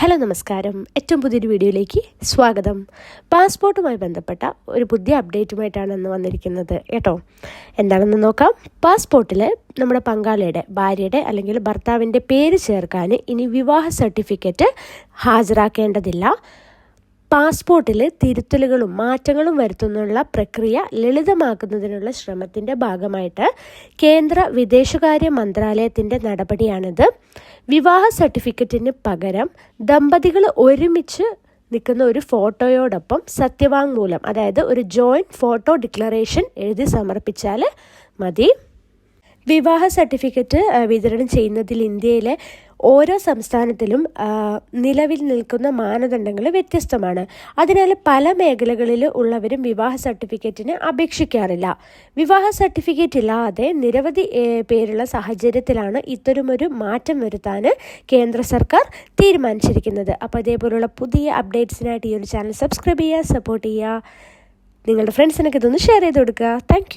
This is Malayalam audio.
ഹലോ നമസ്കാരം. ഏറ്റവും പുതിയൊരു വീഡിയോയിലേക്ക് സ്വാഗതം. പാസ്പോർട്ടുമായി ബന്ധപ്പെട്ട ഒരു പുതിയ അപ്ഡേറ്റുമായിട്ടാണ് ഇന്ന് വന്നിരിക്കുന്നത് കേട്ടോ. എന്താണെന്ന് നോക്കാം. പാസ്പോർട്ടിൽ നമ്മുടെ പങ്കാളിയുടെ ഭാര്യയുടെ അല്ലെങ്കിൽ ഭർത്താവിന്റെ പേര് ചേർക്കാൻ ഇനി വിവാഹ സർട്ടിഫിക്കറ്റ് ഹാജരാക്കേണ്ടതില്ല. പാസ്പോർട്ടിൽ തിരുത്തലുകളും മാറ്റങ്ങളും വരുത്തുന്നുള്ള പ്രക്രിയ ലളിതമാക്കുന്നതിനുള്ള ശ്രമത്തിന്റെ ഭാഗമായിട്ട് കേന്ദ്ര വിദേശകാര്യ മന്ത്രാലയത്തിന്റെ നടപടിയാണിത്. വിവാഹ സർട്ടിഫിക്കറ്റിന് പകരം ദമ്പതികൾ ഒരുമിച്ച് നിൽക്കുന്ന ഒരു ഫോട്ടോയോടൊപ്പം സത്യവാങ്മൂലം അതായത് ഒരു ജോയിന്റ് ഫോട്ടോ ഡിക്ലറേഷൻ എഴുതി സമർപ്പിച്ചാൽ മതി. വിവാഹ സർട്ടിഫിക്കറ്റ് വിതരണം ചെയ്യുന്നതിൽ ഇന്ത്യയിലെ ഓരോ സംസ്ഥാനത്തിലും നിലവിൽ നിൽക്കുന്ന മാനദണ്ഡങ്ങൾ വ്യത്യസ്തമാണ്. അതിനാൽ പല മേഖലകളിൽ ഉള്ളവരും വിവാഹ സർട്ടിഫിക്കറ്റിന് അപേക്ഷിക്കാറില്ല. വിവാഹ സർട്ടിഫിക്കറ്റ് ഇല്ലാതെ നിരവധി പേരുള്ള സാഹചര്യത്തിലാണ് ഇത്തരമൊരു മാറ്റം വരുത്താൻ കേന്ദ്ര സർക്കാർ തീരുമാനിച്ചിരിക്കുന്നത്. അപ്പോൾ ഇതേപോലുള്ള പുതിയ അപ്ഡേറ്റ്സിനായിട്ട് ഈ ഒരു ചാനൽ സബ്സ്ക്രൈബ് ചെയ്യുക സപ്പോർട്ട് ചെയ്യുക. നിങ്ങളുടെ ഫ്രണ്ട്സിനൊക്കെ ഇതൊന്ന് ഷെയർ ചെയ്ത് കൊടുക്കുക. താങ്ക്